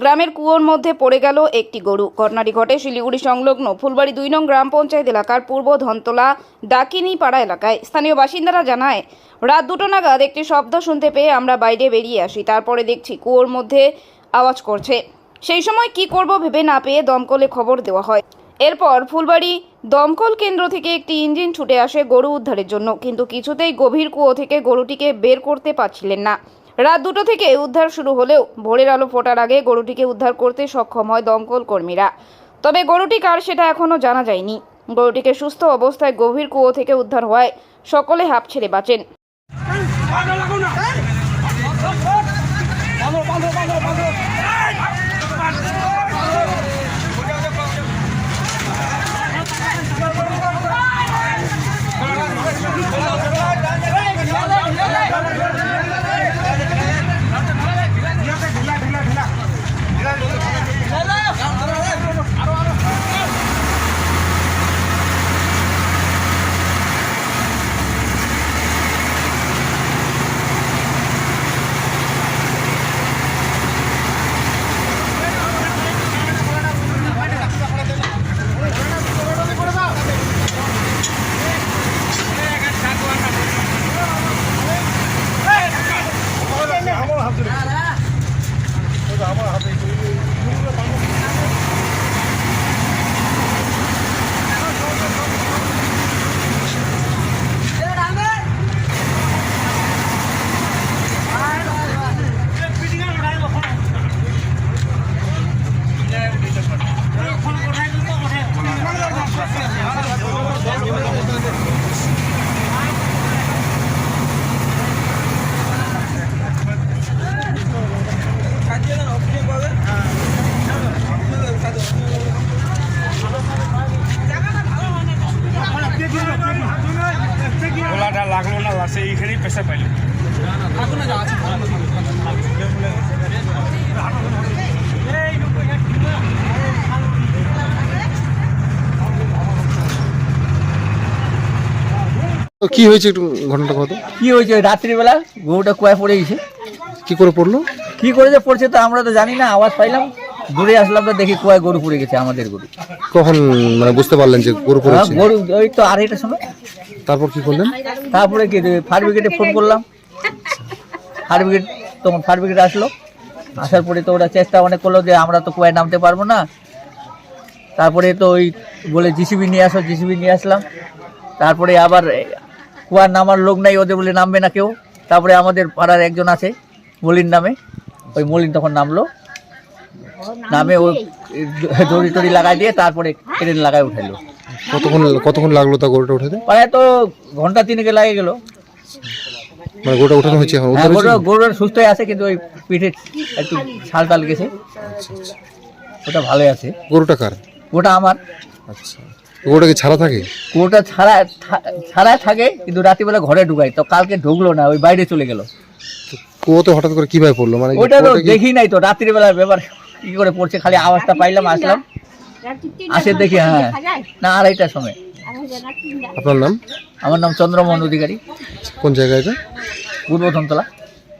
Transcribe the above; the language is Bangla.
গ্রামের কুয়োর মধ্যে পড়ে গেল একটি গরু। ঘটনাটি ঘটে শিলিগুড়ি সংলগ্ন ফুলবাড়ি দুই নং গ্রাম পঞ্চায়েত এলাকার পূর্ব ধনতলা ডাকিনি পাড়া এলাকায়। স্থানীয় বাসিন্দারা জানায়, রাত দুটো নাগাদ একটি শব্দ শুনতে পেয়ে আমরা বাইরে বেরিয়ে আসি। তারপরে দেখছি কুয়োর মধ্যে আওয়াজ করছে। সেই সময় কি করব ভেবে না পেয়ে দমকলে খবর দেওয়া হয়। এরপর ফুলবাড়ি দমকল কেন্দ্র থেকে একটি ইঞ্জিন ছুটে আসে গরু উদ্ধারের জন্য। কিন্তু কিছুতেই গভীর কুয়ো থেকে গরুটিকে বের করতে পারছিলেন না। রাত দুটো থেকে উদ্ধার শুরু হলেও ভোরের আলো ফোটার আগে গরুটিকে উদ্ধার করতে সক্ষম হয় দমকল কর্মীরা। তবে গরুটি কার সেটা এখনও জানা যায়নি। গরুটিকে সুস্থ অবস্থায় গভীর কুয়ো থেকে উদ্ধার হওয়ায় সকলে হাঁপ ছেড়ে বাঁচেন। গোলাটা লাগল না এইখানেই পেশা কি হয়েছে একটু ঘটনাটা কত কি হয়েছে? রাত্রিবেলা গরুটা কুয়ায় পড়ে গেছে। কি করে পড়ল? কি করেছে পড়ছে তো আমরা তো জানি না আওয়াজ পাইলাম। দূরে আসলাম তো দেখি কুয়ায় গরু পড়ে গেছে আমাদের গরু। কখন মানে বুঝতে পারলেন যে গরু হ্যাঁ, পড়েছে? গরু ওই তো আড়াইটার সময়। তারপর কি করলেন? তারপরে কি ফায়ার ব্রিগেডে ফোন করলাম। ফায়ার ব্রিগেড তখন ফায়ার ব্রিগেড আসলো। আসার পরে তো ওরা চেষ্টা অনেক করল যে আমরা তো কুয়ায় নামতে পারব না। তারপরে তো ওই বলে জিসিবি নিয়ে আসো জিসিবি নিয়ে আসলাম। তারপরে আবার কুয়ার নামার লোক নাই ওদের বলে নামবে না কেউ। তারপরে আমাদের পাড়ার একজন আছে মলিন নামে। ওই মলিন তখন নামলো। নামে ওই দড়ি টড়ি লাগাই দিয়ে তারপরে ট্রেন লাগাই উঠাইলো কতক্ষণ কতক্ষণ লাগল তা গরুটা উঠাতে? প্রায় তো ঘণ্টা তিনেকে লাগে গেল। মানে গরুটা উঠানো হয়েছে এখন? হ্যাঁ সুস্থ আছে কিন্তু ওই পিঠে একটু ছাল টাল গেছে। ওটা ভালোই আছে। গরুটা কার? ওটা আমার। আচ্ছা। কি ছাড়া থাকে? ওটা ছাড়া ছাড়াই থাকে কিন্তু রাত্রিবেলা ঘরে ঢুকাই। তো কালকে ঢুকলো না ওই বাইরে চলে গেল। কুয়োতে হঠাৎ করে কীভাবে পড়ল? মানে ওটা তো দেখি নাই তো রাত্রিবেলার ব্যাপার। কি করে পড়ছে খালি আওয়াজটা পাইলাম আসলাম। আসে দেখি হ্যাঁ। না আড়াইটার সময়। আপনার নাম? আমার নাম চন্দ্রমোহন অধিকারী। কোন জায়গায় এটা? পূর্ব ধনতলা।